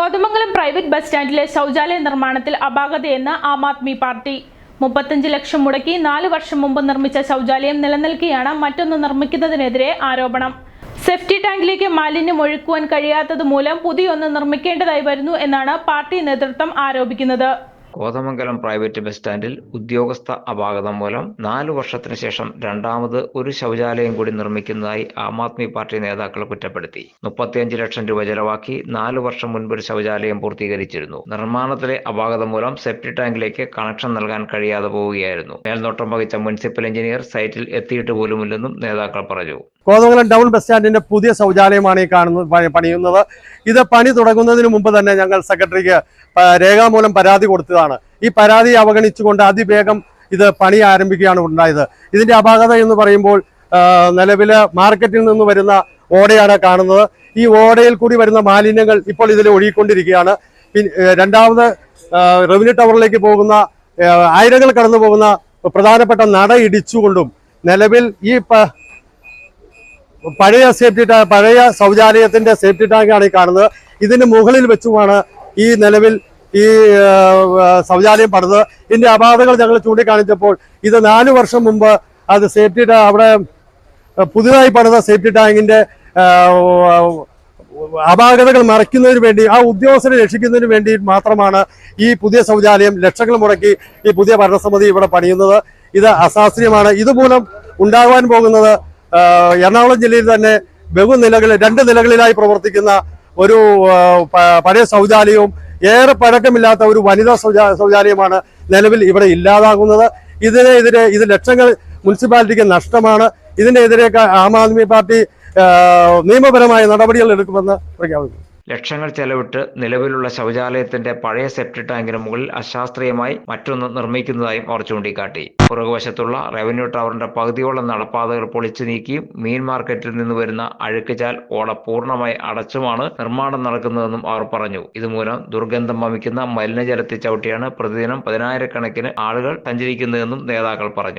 Kothamangalam private bus സ്റ്റാൻഡിലെ ശൗചാലയ നിർമ്മാണത്തിൽ അപാകതയെന്ന് ആം ആദ്മി പാർട്ടി. മുപ്പത്തഞ്ച് ലക്ഷം മുടക്കി നാല് വർഷം മുമ്പ് നിർമ്മിച്ച ശൗചാലയം നിലനിൽക്കെയാണ് മറ്റൊന്ന് നിർമ്മിക്കുന്നതിനെതിരെ ആരോപണം. സെഫ്റ്റി ടാങ്കിലേക്ക് മാലിന്യം ഒഴുക്കുവാൻ കഴിയാത്തത് മൂലം പുതിയൊന്ന് നിർമ്മിക്കേണ്ടതായി വരുന്നു എന്നാണ് പാർട്ടി നേതൃത്വം ആരോപിക്കുന്നത്. കോതമംഗലം പ്രൈവറ്റ് ബസ് സ്റ്റാൻഡിൽ ഉദ്യോഗസ്ഥ അപാകതം മൂലം നാലു വർഷത്തിനു ശേഷം രണ്ടാമത് ഒരു ശൗചാലയം കൂടി നിർമ്മിക്കുന്നതായി ആം ആദ്മി പാർട്ടി നേതാക്കൾ കുറ്റപ്പെടുത്തി. മുപ്പത്തിയഞ്ച് ലക്ഷം രൂപ ചെലവാക്കി നാലു വർഷം മുൻപ് ഒരു ശൗചാലയം പൂർത്തീകരിച്ചിരുന്നു. നിർമ്മാണത്തിലെ അപാകതം മൂലം സെപ്റ്റി ടാങ്കിലേക്ക് കണക്ഷൻ നൽകാൻ കഴിയാതെ പോവുകയായിരുന്നു. മേൽനോട്ടം വഹിച്ച മുനിസിപ്പൽ എഞ്ചിനീയർ സൈറ്റിൽ എത്തിയിട്ട് പോലുമില്ലെന്നും നേതാക്കൾ പറഞ്ഞു. കോതമംഗലം ടൗൺ ബസ് സ്റ്റാൻഡിന്റെ പുതിയ ശൗചാലയമാണ് ഈ കാണുന്നത് പണിയുന്നത്. ഇത് പണി തുടങ്ങുന്നതിന് മുമ്പ് തന്നെ ഞങ്ങൾ സെക്രട്ടറിക്ക് രേഖാമൂലം പരാതി കൊടുത്തതാണ്. ഈ പരാതി അവഗണിച്ചുകൊണ്ട് അതിവേഗം ഇത് പണി ആരംഭിക്കുകയാണ് ഉണ്ടായത്. ഇതിന്റെ അപാകത എന്ന് പറയുമ്പോൾ നിലവിലെ മാർക്കറ്റിൽ നിന്ന് വരുന്ന ഓടയാണ് കാണുന്നത്. ഈ ഓടയിൽ കൂടി വരുന്ന മാലിന്യങ്ങൾ ഇപ്പോൾ ഇതിൽ ഒഴുകിക്കൊണ്ടിരിക്കുകയാണ്. രണ്ടാമത് റവന്യൂ ടവറിലേക്ക് പോകുന്ന ആയിരങ്ങൾ കടന്നു പോകുന്ന പ്രധാനപ്പെട്ട നട ഇടിച്ചുകൊണ്ടും നിലവിൽ ഈ പഴയ സേഫ്റ്റി പഴയ ശൗചാലയത്തിന്റെ സേഫ്റ്റി ടാങ്കാണ് ഈ കാണുന്നത്. ഇതിന് മുകളിൽ വെച്ചുമാണ് ഈ നിലവിൽ ഈ ശൗചാലയം പണിത്. ഇതിന്റെ അപാധകൾ ഞങ്ങൾ ചൂണ്ടിക്കാണിച്ചപ്പോൾ ഇത് നാലു വർഷം മുമ്പ് അത് സേഫ്റ്റി അവിടെ പുതുതായി പണിത സേഫ്റ്റി ടാങ്കിന്റെ അപാകതകൾ മറയ്ക്കുന്നതിന് വേണ്ടി ആ ഉദ്യോഗസ്ഥരെ രക്ഷിക്കുന്നതിന് വേണ്ടി മാത്രമാണ് ഈ പുതിയ ശൗചാലയം ലക്ഷങ്ങൾ മുടക്കി ഈ പുതിയ ഭരണസമിതി ഇവിടെ പണിയുന്നത്. ഇത് അശാസ്ത്രീയമാണ്. ഇതുമൂലം ഉണ്ടാകാൻ പോകുന്നത് എറണാകുളം ജില്ലയിൽ തന്നെ ബഹുനിലകളിൽ രണ്ട് നിലകളിലായി പ്രവർത്തിക്കുന്ന ഒരു പഴയ ശൗചാലയവും ഏറെ പഴക്കമില്ലാത്ത ഒരു വനിതാ ശൗചാ- ശൗചാലയമാണ് നിലവിൽ ഇവിടെ ഇല്ലാതാകുന്നത്. ഇതിനെതിരെ ഇത് ലക്ഷങ്ങൾ മുനിസിപ്പാലിറ്റിക്ക് നഷ്ടമാണ്. ഇതിനെതിരെ ആം ആദ്മി പാർട്ടി നിയമപരമായ നടപടികൾ എടുക്കുമെന്ന് പ്രഖ്യാപിക്കുന്നു. ലക്ഷങ്ങൾ ചെലവിട്ട് നിലവിലുള്ള ശൗചാലയത്തിന്റെ പഴയ സെപ്റ്റ് ടാങ്കിന് മുകളിൽ അശാസ്ത്രീയമായി മറ്റൊന്ന് നിർമ്മിക്കുന്നതായും അവർ ചൂണ്ടിക്കാട്ടി. പുറകുവശത്തുള്ള റവന്യൂ ടവറിന്റെ പകുതിയോളം നടപ്പാതകൾ പൊളിച്ചു നീക്കിയും മീൻ മാർക്കറ്റിൽ നിന്ന് വരുന്ന അഴുക്കുചാൽ ഓട പൂർണമായി അടച്ചുമാണ് നിർമ്മാണം നടക്കുന്നതെന്നും അവർ പറഞ്ഞു. ഇതുമൂലം ദുർഗന്ധം വമിക്കുന്ന മലിനജലത്തെ ചവിട്ടിയാണ് പ്രതിദിനം പതിനായിരക്കണക്കിന് ആളുകൾ സഞ്ചരിക്കുന്നതെന്നും നേതാക്കൾ പറഞ്ഞു.